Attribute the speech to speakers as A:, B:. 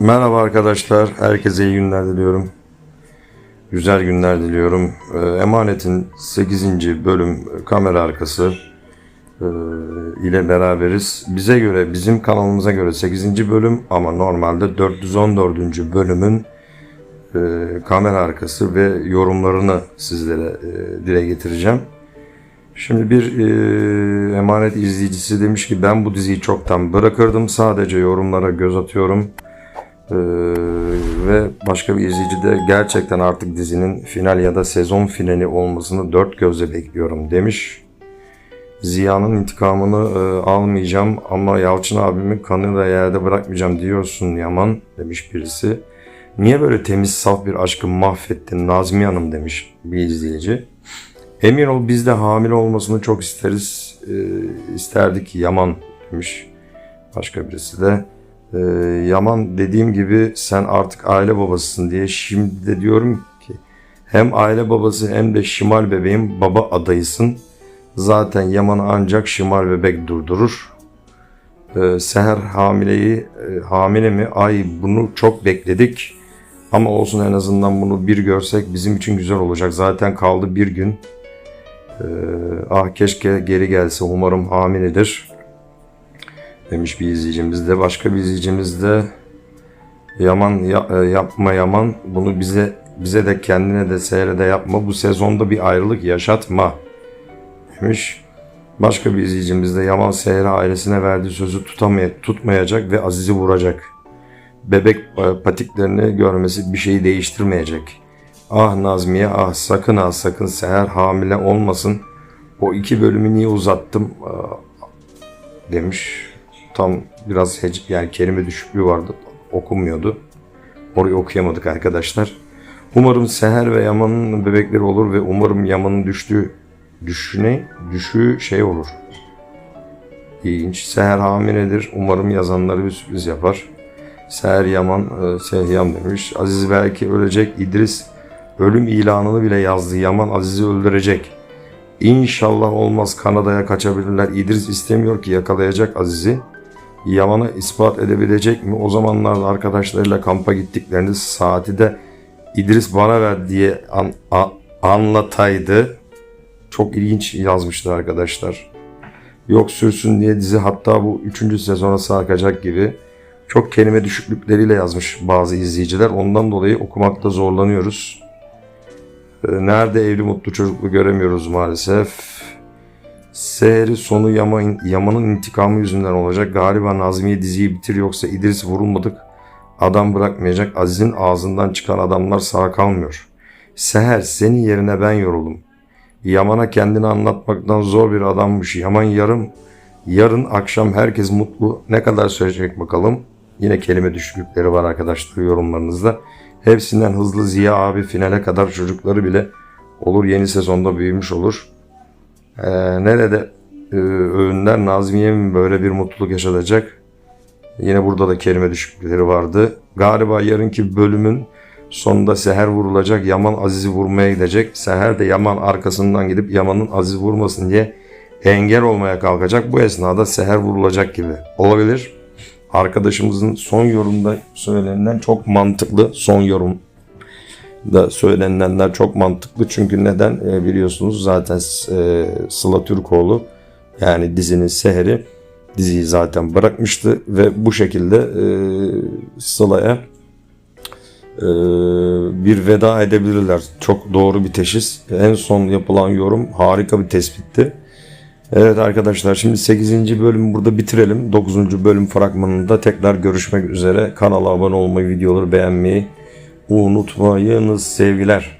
A: Merhaba arkadaşlar, herkese iyi günler diliyorum. Güzel günler diliyorum. Ee, Emanet'in 8. bölüm kamera arkası e, ile beraberiz. Bize göre, bizim kanalımıza göre 8. bölüm ama normalde 414. bölümün e, kamera arkası ve yorumlarını sizlere e, dile getireceğim. Şimdi bir e, emanet izleyicisi demiş ki ben bu diziyi çoktan bırakırdım sadece yorumlara göz atıyorum. Ee, ve başka bir izleyici de gerçekten artık dizinin final ya da sezon finali olmasını dört gözle bekliyorum demiş. Ziya'nın intikamını e, almayacağım ama Yalçın abimin kanını da yerde bırakmayacağım diyorsun Yaman demiş birisi. Niye böyle temiz saf bir aşkı mahvettin Nazmiye Hanım demiş bir izleyici. Emin ol biz de hamile olmasını çok isteriz. E, isterdik Yaman demiş başka birisi de. Ee, Yaman dediğim gibi sen artık aile babasısın diye şimdi de diyorum ki hem aile babası hem de şimal bebeğin baba adayısın. Zaten Yaman'ı ancak şimal bebek durdurur. Ee, Seher hamileyi e, hamile mi? Ay bunu çok bekledik. Ama olsun en azından bunu bir görsek bizim için güzel olacak. Zaten kaldı bir gün. Ee, ah keşke geri gelse umarım hamiledir demiş bir izleyicimiz de. Başka bir izleyicimiz de Yaman ya- e, yapma Yaman bunu bize bize de kendine de seyrede yapma. Bu sezonda bir ayrılık yaşatma demiş. Başka bir izleyicimiz de Yaman Seher'e ailesine verdiği sözü tutamay tutmayacak ve Aziz'i vuracak. Bebek e, patiklerini görmesi bir şeyi değiştirmeyecek. Ah Nazmiye ah sakın ha sakın Seher hamile olmasın. O iki bölümü niye uzattım Aa, demiş. Tam biraz hece, yani kelime düşüklüğü vardı. Okunmuyordu. Orayı okuyamadık arkadaşlar. Umarım Seher ve Yaman'ın bebekleri olur ve umarım Yaman'ın düştüğü düşüne düşüğü şey olur. İlginç. Seher hamiledir. Umarım yazanları bir sürpriz yapar. Seher Yaman e, Sehyam demiş. Aziz belki ölecek. İdris ölüm ilanını bile yazdı. Yaman Aziz'i öldürecek. İnşallah olmaz Kanada'ya kaçabilirler. İdris istemiyor ki yakalayacak Aziz'i. Yaman'a ispat edebilecek mi? O zamanlarda arkadaşlarıyla kampa gittiklerinde saati de İdris bana ver diye an- a- anlataydı. Çok ilginç yazmıştı arkadaşlar. Yok sürsün diye dizi hatta bu 3. sezona sarkacak gibi çok kelime düşüklükleriyle yazmış bazı izleyiciler. Ondan dolayı okumakta zorlanıyoruz. Ee, Nerede evli mutlu çocuklu göremiyoruz maalesef. Seher'i sonu Yaman, Yaman'ın intikamı yüzünden olacak. Galiba Nazmiye diziyi bitir yoksa İdris vurulmadık. Adam bırakmayacak. Aziz'in ağzından çıkan adamlar sağ kalmıyor. Seher senin yerine ben yoruldum. Yaman'a kendini anlatmaktan zor bir adammış. Yaman yarım. Yarın akşam herkes mutlu. Ne kadar sürecek bakalım. Yine kelime düşüklükleri var arkadaşlar yorumlarınızda. Hepsinden hızlı Ziya abi finale kadar çocukları bile olur. Yeni sezonda büyümüş olur. Ee, nerede e, öğünler Nazmiye mi böyle bir mutluluk yaşatacak? Yine burada da kelime düşüklükleri vardı. Galiba yarınki bölümün sonunda Seher vurulacak. Yaman Aziz'i vurmaya gidecek. Seher de Yaman arkasından gidip Yaman'ın Aziz vurmasın diye engel olmaya kalkacak. Bu esnada Seher vurulacak gibi. Olabilir. Arkadaşımızın son yorumda söylenilen çok mantıklı son yorum da söylenenler çok mantıklı. Çünkü neden E, biliyorsunuz zaten e, Sıla Türkoğlu yani dizinin seheri diziyi zaten bırakmıştı ve bu şekilde e, Sıla'ya e, bir veda edebilirler. Çok doğru bir teşhis. En son yapılan yorum harika bir tespitti. Evet arkadaşlar şimdi 8. bölümü burada bitirelim. 9. bölüm fragmanında tekrar görüşmek üzere. Kanala abone olmayı, videoları beğenmeyi unutmayınız sevgiler.